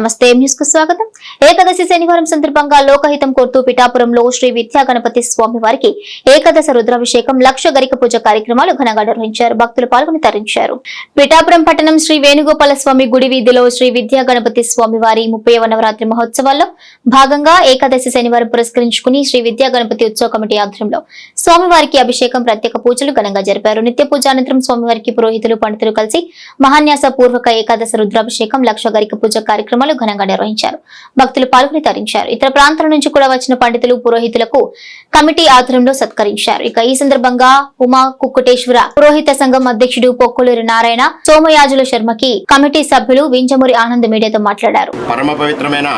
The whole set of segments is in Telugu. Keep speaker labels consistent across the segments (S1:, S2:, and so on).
S1: నమస్తే న్యూస్కు స్వాగతం. ఏకాదశి శనివారం సందర్భంగా లోకహితం కోరుతూ పిఠాపురంలో శ్రీ విద్యా గణపతి స్వామి వారికి ఏకాదశ రుద్రాభిషేకం లక్ష గరిక పూజ కార్యక్రమాలు ఘనంగా నిర్వహించారు. భక్తులు పాల్గొని తరించారు. పిఠాపురం పట్టణం శ్రీ వేణుగోపాల స్వామి గుడి వీధిలో శ్రీ విద్యా గణపతి స్వామి వారి ముప్పై నవరాత్రి మహోత్సవాల్లో భాగంగా ఏకాదశి శనివారం పురస్కరించుకుని శ్రీ విద్యా గణపతి ఉత్సవ కమిటీ ఆధ్వర్యంలో స్వామివారికి అభిషేకం ప్రత్యేక పూజలు ఘనంగా జరిపారు. నిత్య పూజ అనంతరం స్వామివారికి పురోహితులు పండితులు కలిసి మహాన్యాస పూర్వక ఏకాదశ రుద్రాభిషేకం లక్ష గరిక పూజ కార్యక్రమాలు కార్యక్రమాలు ఘనంగా నిర్వహించారు. భక్తులు పాల్గొని తరించారు. ఇతర ప్రాంతాల నుంచి కూడా వచ్చిన పండితులు పురోహితులకు కమిటీ ఆధ్వర్యంలో సత్కరించారు. ఇక ఈ సందర్భంగా ఉమా కుక్కుటేశ్వర పురోహిత సంఘం అధ్యక్షుడు పొక్కులూరి నారాయణ సోమయాజుల శర్మకి కమిటీ సభ్యులు వింజమూరి ఆనంద్ మీడియాతో మాట్లాడారు.
S2: పరమ పవిత్రమైన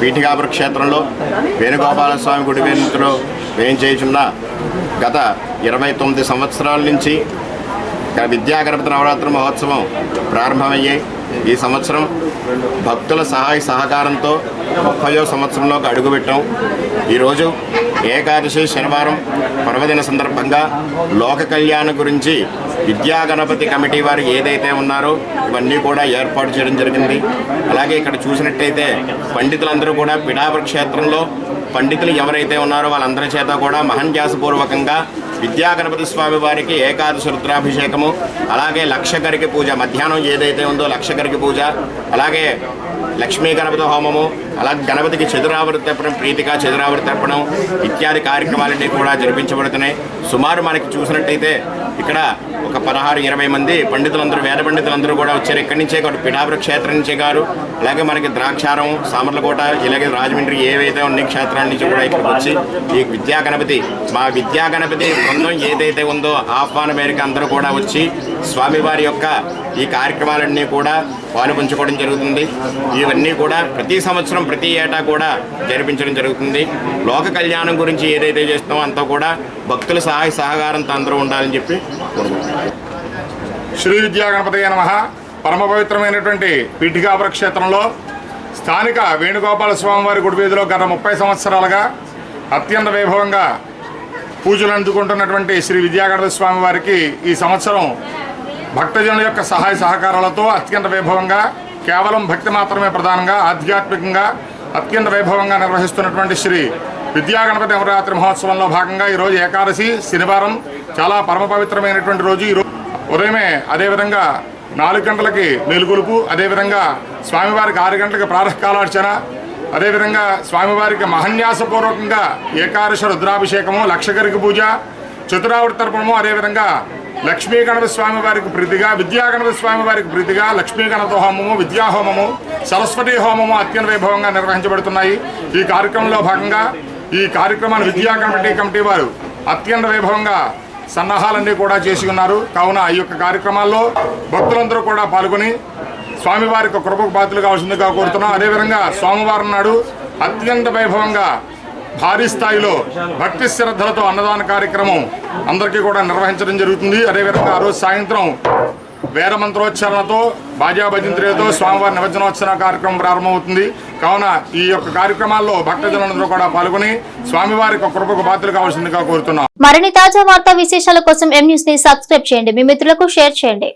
S2: పీఠికాపుర క్షేత్రంలో వేణుగోపాల స్వామి గుడి వేణుతులు వేయించున్న గత ఇరవై తొమ్మిది సంవత్సరాల నుంచి ఇక్కడ విద్యాగణపతి నవరాత్రి మహోత్సవం ప్రారంభమయ్యాయి ఈ సంవత్సరం భక్తుల సహాయ సహకారంతో ముప్పయో సంవత్సరంలోకి అడుగుపెట్టాం. ఈరోజు ఏకాదశి శనివారం పర్వదిన సందర్భంగా లోక కళ్యాణం గురించి విద్యా గణపతి కమిటీ వారు ఏదైతే ఉన్నారో ఇవన్నీ కూడా ఏర్పాటు చేయడం జరిగింది. అలాగే ఇక్కడ చూసినట్టయితే పండితులందరూ కూడా పిఠాపుర క్షేత్రంలో పండితులు ఎవరైతే ఉన్నారో వాళ్ళందరి చేత కూడా మహన్యాసపూర్వకంగా విద్యా గణపతి స్వామి వారికి ఏకాదశి రుద్రాభిషేకము అలాగే లక్షకరికి పూజ మధ్యాహ్నం ఏదైతే ఉందో లక్షకరికి పూజ అలాగే లక్ష్మీ గణపతి హోమము అలాగే గణపతికి చతురావృతి తెప్పడం ప్రీతిగా చతురావృతి తెప్పడం ఇత్యాది కార్యక్రమాలన్నీ కూడా జరిపించబడుతున్నాయి. సుమారు మనకి చూసినట్టయితే ఇక్కడ ఒక పదహారు ఇరవై మంది పండితులందరూ వేద పండితులందరూ కూడా వచ్చారు. ఇక్కడి నుంచే కాదు పిఠాపుర క్షేత్రం నుంచే గారు అలాగే మనకి ద్రాక్షారం సామర్లకోట ఇలాగే రాజమండ్రి ఏవైతే ఉన్న క్షేత్రాల నుంచి కూడా ఇక్కడికి వచ్చి ఈ విద్యా గణపతి మా విద్యా గణపతి బృందం ఏదైతే ఉందో ఆహ్వాన మేరకు అందరూ కూడా వచ్చి స్వామివారి యొక్క ఈ కార్యక్రమాలన్నీ కూడా పాలుపంచుకోవడం జరుగుతుంది. ఇవన్నీ కూడా ప్రతి సంవత్సరం ప్రతి ఏటా కూడా జరిపించడం జరుగుతుంది. లోక కళ్యాణం గురించి ఏదైతే చేస్తామో అంతా కూడా భక్తుల సహాయ సహకారంతో అందరూ ఉండాలని చెప్పి
S3: శ్రీ విద్యా గణపతి నమ. పరమ పవిత్రమైనటువంటి పీఠికాపుర క్షేత్రంలో స్థానిక వేణుగోపాల స్వామివారి గుడి వీధిలో గత ముప్పై సంవత్సరాలుగా అత్యంత వైభవంగా పూజలు అందుకుంటున్నటువంటి శ్రీ విద్యాగణపతి స్వామివారికి స్వామి వారికి ఈ సంవత్సరం భక్తజనుల యొక్క సహాయ సహకారాలతో అత్యంత వైభవంగా కేవలం భక్తి మాత్రమే ప్రధానంగా ఆధ్యాత్మికంగా అత్యంత వైభవంగా నిర్వహిస్తున్నటువంటి శ్రీ విద్యాగణపతి నవరాత్రి మహోత్సవంలో భాగంగా ఈరోజు ఏకాదశి శనివారం చాలా పరమ పవిత్రమైనటువంటి రోజు ఈరోజు ఉదయమే అదేవిధంగా నాలుగు గంటలకి మేలుకొలుపు అదేవిధంగా స్వామివారికి ఆరు గంటలకు ప్రాతకాలార్చన అదేవిధంగా స్వామివారికి మహన్యాసపూర్వకంగా ఏకాదశ రుద్రాభిషేకము లక్షగరికి పూజ చతురావృత తర్పణము అదేవిధంగా లక్ష్మీ గణపతి స్వామి వారికి ప్రీతిగా విద్యా గణపతి స్వామి వారికి ప్రీతిగా లక్ష్మీ గణపతి హోమము విద్యా హోమము సరస్వతి హోమము అత్యంత వైభవంగా నిర్వహించబడుతున్నాయి. ఈ కార్యక్రమంలో భాగంగా ఈ కార్యక్రమాన్ని విద్యా కమిటీ కమిటీ వారు అత్యంత వైభవంగా సన్నాహాలన్నీ కూడా చేసి ఉన్నారు కావున ఈ యొక్క కార్యక్రమాల్లో భక్తులందరూ కూడా పాల్గొని స్వామివారికి కృపకు బాధ్యులు కావాల్సిందిగా కోరుతున్నాం. అదేవిధంగా సోమవారం నాడు అత్యంత వైభవంగా భారీ స్థాయిలో భక్తి శ్రద్ధలతో అన్నదాన కార్యక్రమం అందరికీ కూడా నిర్వహించడం జరుగుతుంది. అదేవిధంగా ఆ రోజు సాయంత్రం వేద మంత్రోచ్చారణతో స్వామివారి నిమజ్జనోత్సవ కార్యక్రమం ప్రారంభమవుతుంది. కావున ఈ యొక్క కార్యక్రమాల్లో భక్తజనులందరూ కూడా పాల్గొని స్వామివారి కృపకు బాధ్యత కావాల్సిందిగా కోరుతున్నాం.
S1: మరిన్ని తాజా వార్తా విశేషాల కోసం ఎం న్యూస్ని సబ్స్క్రైబ్ చేయండి. మీ మిత్రులకు షేర్ చేయండి.